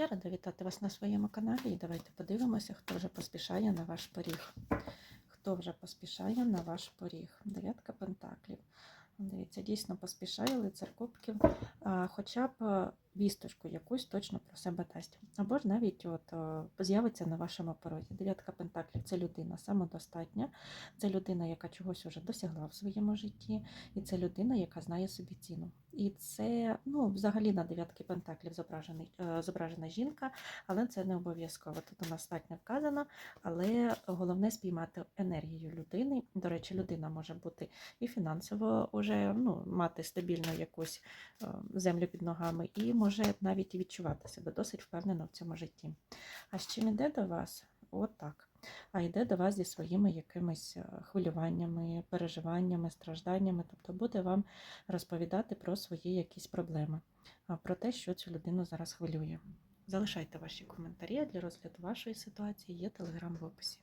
Я рада вітати вас на своєму каналі і давайте подивимося, хто вже поспішає на ваш поріг. Хто вже поспішає на ваш поріг? Дев'ятка пентаклів. Дивіться, дійсно поспішає лицар кубків, хоча б вісточку якусь точно про себе дасть. Або ж навіть от, е, з'явиться на вашому порозі. Дев'ятка пентаклів це людина самодостатня, це людина, яка чогось вже досягла в своєму житті, і це людина, яка знає собі ціну. І це ну, взагалі на дев'ятки пентаклів е, зображена жінка, але це не обов'язково. Тут у нас стать не вказано, але головне спіймати енергію людини. До речі, людина може бути і фінансово вже ну, мати стабільну якусь е, землю під ногами, і може навіть відчувати себе досить впевнено в цьому житті. А з чим іде до вас? От так. А йде до вас зі своїми якимись е, хвилюваннями, переживаннями, стражданнями, тобто буде вам розповідати про свої якісь проблеми, про те, що цю людину зараз хвилює. Залишайте ваші коментарі для розгляду вашої ситуації. Є телеграм в описі.